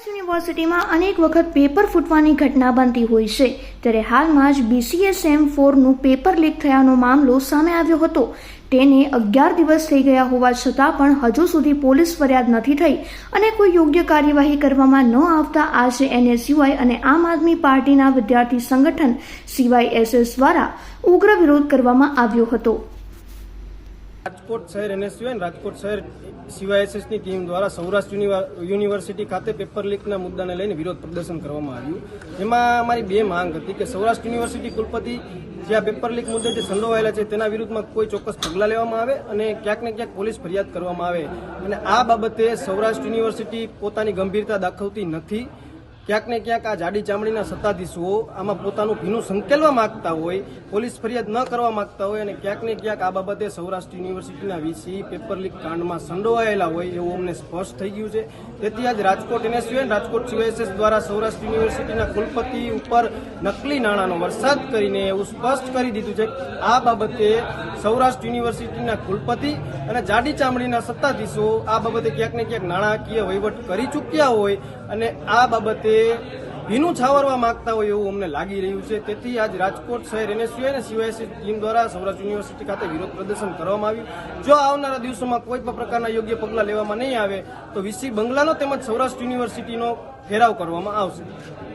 યુનિવર્સિટીમાં અનેક વખત પેપર ફૂટવાની ઘટના બનતી હોય છે. ત્યારે હાલમાં જ બીસીએસએમ ફોરનું પેપર લીક થયાનો મામલો સામે આવ્યો હતો. તેને અગિયાર દિવસ થઈ ગયા હોવા છતાં પણ હજુ સુધી પોલીસ ફરિયાદ નથી થઈ અને કોઈ યોગ્ય કાર્યવાહી કરવામાં ન આવતા આજે એનએસયુઆઈ અને આમ આદમી પાર્ટીના વિદ્યાર્થી સંગઠન સીવાયએસએસ દ્વારા ઉગ્ર વિરોધ કરવામાં આવ્યો હતો. રાજકોટ શહેર એનએસયુ અને રાજકોટ શહેર સીવાયએસએસની ટીમ દ્વારા સૌરાષ્ટ્ર યુનિવર્સિટી ખાતે પેપર લીકના મુદ્દાને લઈને વિરોધ પ્રદર્શન કરવામાં આવ્યું. એમાં અમારી બે માંગ હતી કે સૌરાષ્ટ્ર યુનિવર્સિટી કુલપતિ જે આ પેપર લીક મુદ્દે જે સંડોવાયેલા છે તેના વિરુદ્ધમાં કોઈ ચોક્કસ પગલાં લેવામાં આવે અને ક્યાંક ને ક્યાંક પોલીસ ફરિયાદ કરવામાં આવે. અને આ બાબતે સૌરાષ્ટ્ર યુનિવર્સિટી પોતાની ગંભીરતા દાખવતી નથી. ક્યાંક ને ક્યાંક આ જાડી ચામડીના સત્તાધીશો આમાં પોતાનું ભીનું સંકેલવા માંગતા હોય, પોલીસ ફરિયાદ ન કરવા માંગતા હોય અને ક્યાંક ને ક્યાંક આ બાબતે સૌરાષ્ટ્ર યુનિવર્સિટીના વીસી પેપર લીક કાંડમાં સંડોવાયેલા હોય એવું અમને સ્પષ્ટ થઈ ગયું છે. તેથી આજ રાજકોટ એનએસયુ રાજકોટ સીવાયએસએસ દ્વારા સૌરાષ્ટ્ર યુનિવર્સિટીના કુલપતિ ઉપર નકલી નાણાંનો વરસાદ કરીને એવું સ્પષ્ટ કરી દીધું છે. આ બાબતે સૌરાષ્ટ્ર યુનિવર્સિટીના કુલપતિ અને જાડી ચામડીના સત્તાધીશો આ બાબતે ક્યાંક ને ક્યાંક નાણાકીય વહીવટ કરી ચૂક્યા હોય અને આ બાબતે ભીનું છાવરવા માંગતા હોય એવું અમને લાગી રહ્યું છે. તેથી આજ રાજકોટ શહેર એનએસયુઆઈ અને સીવાયસી ટીમ દ્વારા સૌરાષ્ટ્ર યુનિવર્સિટી ખાતે વિરોધ પ્રદર્શન કરવામાં આવ્યું. જો આવનારા દિવસોમાં કોઈ પણ પ્રકારના યોગ્ય પગલાં લેવામાં નહીં આવે, તો વીસી બંગલાનો તેમજ સૌરાષ્ટ્ર યુનિવર્સિટીનો ઘેરાવ કરવામાં આવશે.